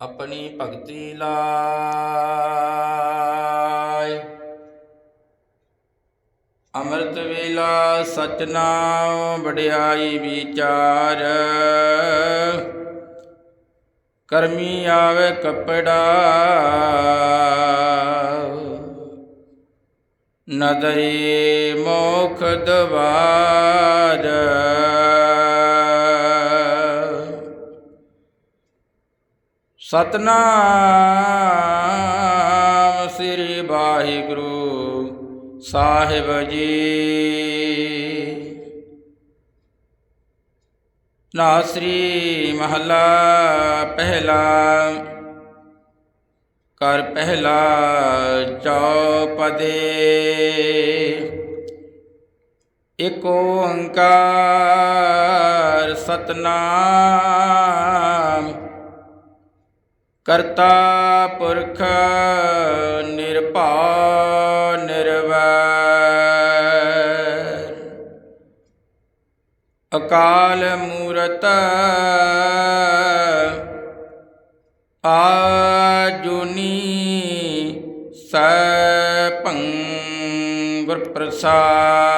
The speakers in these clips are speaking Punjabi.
ਆਪਣੀ ਭਗਤੀ ਲਾਇ। ਅੰਮ੍ਰਿਤ ਵੇਲਾ ਸਚਨਾਮ ਵਡਿਆਈ ਵਿਚਾਰ। ਕਰਮੀ ਆਵੇ ਕਪੜਾ। ਨਦਰੀ ਮੋਖ ਦਵਾਰ। ਸਤਨਾਮ ਸ੍ਰੀ ਵਾਹਿਗੁਰੂ ਸਾਹਿਬ ਜੀ। ਨਾਸਰੀ ਮਹਲਾ ਪਹਿਲਾ ਕਰ ਪਹਿਲਾ ਚੌਪਦੇ। ਇਕ ਓੰਕਾਰ ਸਤਨਾਮ ਕਰਤਾ ਪੁਰਖ ਨਿਰਭਉ ਨਿਰਵੈਰ। ਅਕਾਲ ਮੂਰਤ ਆਜੁਨੀ ਸੈਭੰ ਗੁਰ ਪ੍ਰਸਾਦ।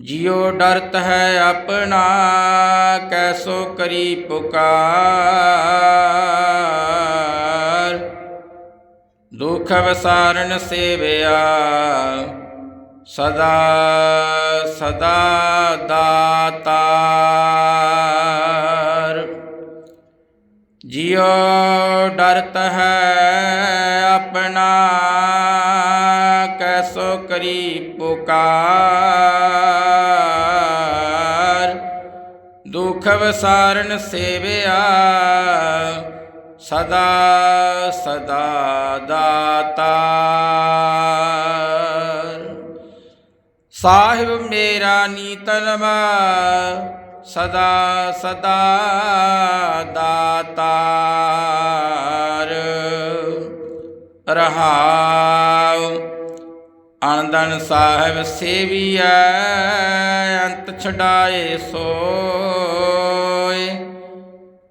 ਜਿਉ ਡਰਤ ਹੈ ਆਪਣਾ ਕੈਸੋ ਕਰੀ ਪੁਕਾਰ ਦੁਖ ਵਸਾਰਨ ਸੇਵਿਆ ਸਦਾ ਸਦਾ ਦਾਤਾਰ ਜਿਉ ਡਰਤ ਹੈ ਆਪਣਾ ਕੈਸੋ ਕਰੀ ਪੁਕਾਰ ਦੁਖ ਵਸਾਰਨ ਸੇਵਿਆ ਸਦਾ ਸਦਾ ਦਾਤਾਰ ਸਾਹਿਬ ਮੇਰਾ ਨੀਤਨਵਾ ਸਦਾ ਸਦਾ ਦਾਤਾਰ। ਰਹਾਉ ਅਨੰਦਨ ਸਾਹਿਬ ਸੇਵੀਐ, ਅੰਤ ਛਡਾਏ ਸੋਏ।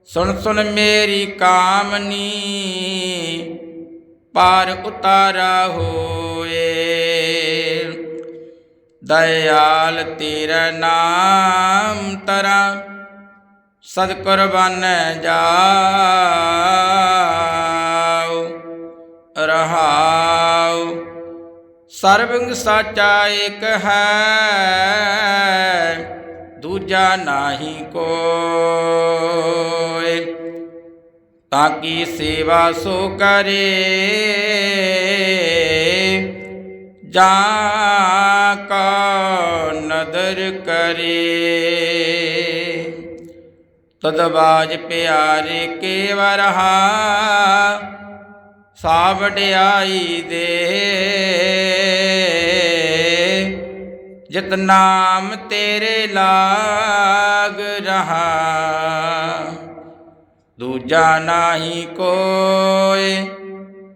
ਸੁਣ ਸੁਣ ਮੇਰੀ ਕਾਮਨੀ, ਪਾਰ ਉਤਾਰਾ ਹੋਏ। ਦਇਆਲ ਤੇਰਾ ਨਾਮ ਤਰਾ ਸਦ ਕੁਰਬਾਨ ਜਾਉ ਰਹਾਉ ਸਰਬੰਗ ਸਾਚਾ ਏਕ ਹੈ, ਦੂਜਾ ਨਾਹੀ ਕੋਇ। ਤਾਂ ਕੀ ਸੇਵਾ ਸੋ ਕਰੇ, ਜਾ ਕਾ ਨਦਰ ਕਰੇ। ਤਦ ਬਾਜ ਪਿਆਰੇ ਕੇ ਵਰਹਾ ਸਾ ਵਡਿਆਈ ਦੇ। ਜਿਤ ਨਾਮ ਤੇਰੇ ਲਾਗ ਰਹਾ। ਦੂਜਾ ਨਾਹੀ ਕੋਏ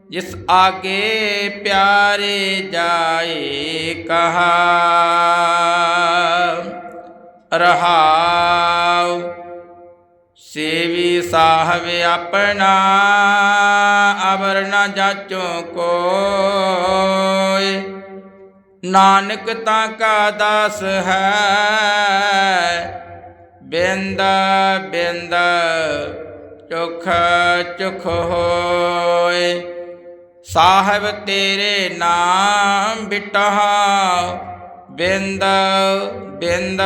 ਜਿਸ ਆਗੇ ਪਿਆਰੇ ਜਾਏ ਕਹਾ। ਰਹਾਉ, ਸੇਵੀ ਸਾਹਿਬ ਆਪਣਾ, ਅਵਰ ਨ ਜਾਚੋ ਕੋਇ। ਨਾਨਕ ਤਾਂ ਕਾ ਦਾਸ ਹੈ। ਬਿੰਦ ਬਿੰਦ, ਚੁਖ ਚੁਖ ਹੋਏ। ਸਾਹਿਬ ਤੇਰੇ ਨਾਮ ਬਿਟਹਾ। ਬਿੰਦ ਬਿੰਦ,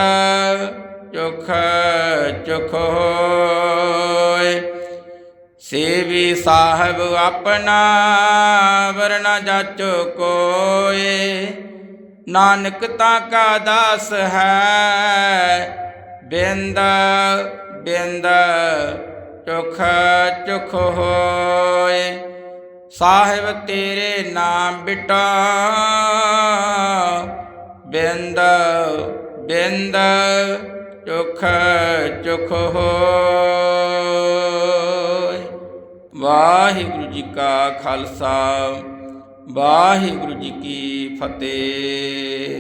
ਚੁਖ ਚੁਖ ਹੋਏ। ਸੇਵੀ ਸਾਹਿਬ ਆਪਣਾ ਵਰਨਾ ਜਾਚੋ ਕੋਏ। ਨਾਨਕ ਤਾਂ ਕਾ ਦਾਸ ਹੈ। ਬਿੰਦ ਬਿੰਦ, ਚੁਖ ਚੁਖ ਹੋਏ। ਸਾਹਿਬ ਤੇਰੇ ਨਾਮ ਬਿਟਾ। ਬਿੰਦ ਬਿੰਦ, ਚੁਖ ਚੁਖ ਹੋਏ। ਵਾਹਿਗੁਰੂ ਜੀ ਕਾ ਖਾਲਸਾ। ਵਾਹਿਗੁਰੂ ਜੀ ਕੀ ਫਤਿਹ।